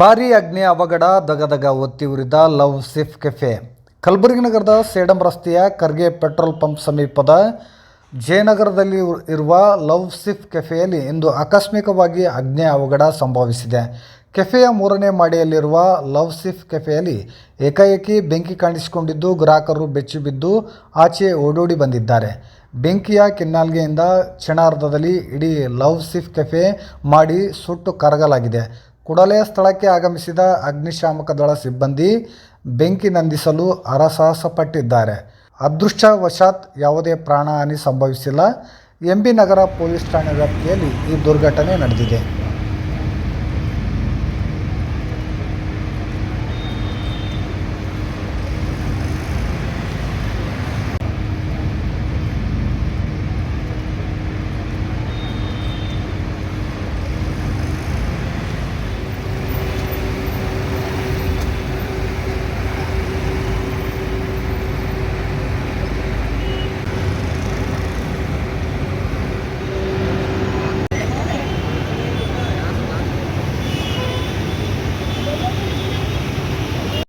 ಭಾರೀ ಅಗ್ನಿ ಅವಘಡ ದಗದಗ ಒತ್ತಿ ಉರಿದ ಲವ್ ಸಿಫ್ ಕೆಫೆ. ಕಲಬುರಗಿ ನಗರದ ಸೇಡಂ ರಸ್ತೆಯ ಖರ್ಗೆ ಪೆಟ್ರೋಲ್ ಪಂಪ್ ಸಮೀಪದ ಜಯನಗರದಲ್ಲಿ ಇರುವ ಲವ್ ಸಿಫ್ ಕೆಫೆಯಲ್ಲಿ ಇಂದು ಆಕಸ್ಮಿಕವಾಗಿ ಅಗ್ನಿ ಅವಘಡ ಸಂಭವಿಸಿದೆ. ಕೆಫೆಯ ಮೂರನೇ ಮಾಡಿಯಲ್ಲಿರುವ ಲವ್ ಸಿಫ್ ಕೆಫೆಯಲ್ಲಿ ಏಕಾಏಕಿ ಬೆಂಕಿ ಕಾಣಿಸಿಕೊಂಡಿದ್ದು, ಗ್ರಾಹಕರು ಬೆಚ್ಚಿಬಿದ್ದು ಆಚೆ ಓಡೋಡಿ ಬಂದಿದ್ದಾರೆ. ಬೆಂಕಿಯ ಕಿನ್ನಾಲ್ಗೆಯಿಂದ ಕ್ಷಣಾರ್ಧದಲ್ಲಿ ಇಡೀ ಲವ್ ಸಿಫ್ ಕೆಫೆ ಮಾಡಿ ಸುಟ್ಟು ಕರಗಲಾಗಿದೆ. ಕೂಡಲೇ ಸ್ಥಳಕ್ಕೆ ಆಗಮಿಸಿದ ಅಗ್ನಿಶಾಮಕ ದಳ ಸಿಬ್ಬಂದಿ ಬೆಂಕಿ ನಂದಿಸಲು ಹರಸಾಹಸ ಪಟ್ಟಿದ್ದಾರೆ ಅದೃಷ್ಟವಶಾತ್ ಯಾವುದೇ ಪ್ರಾಣಹಾನಿ ಸಂಭವಿಸಿಲ್ಲ. ಎಂಬಿ ನಗರ ಪೊಲೀಸ್ ಠಾಣೆ ವ್ಯಾಪ್ತಿಯಲ್ಲಿ ಈ ದುರ್ಘಟನೆ ನಡೆದಿದೆ.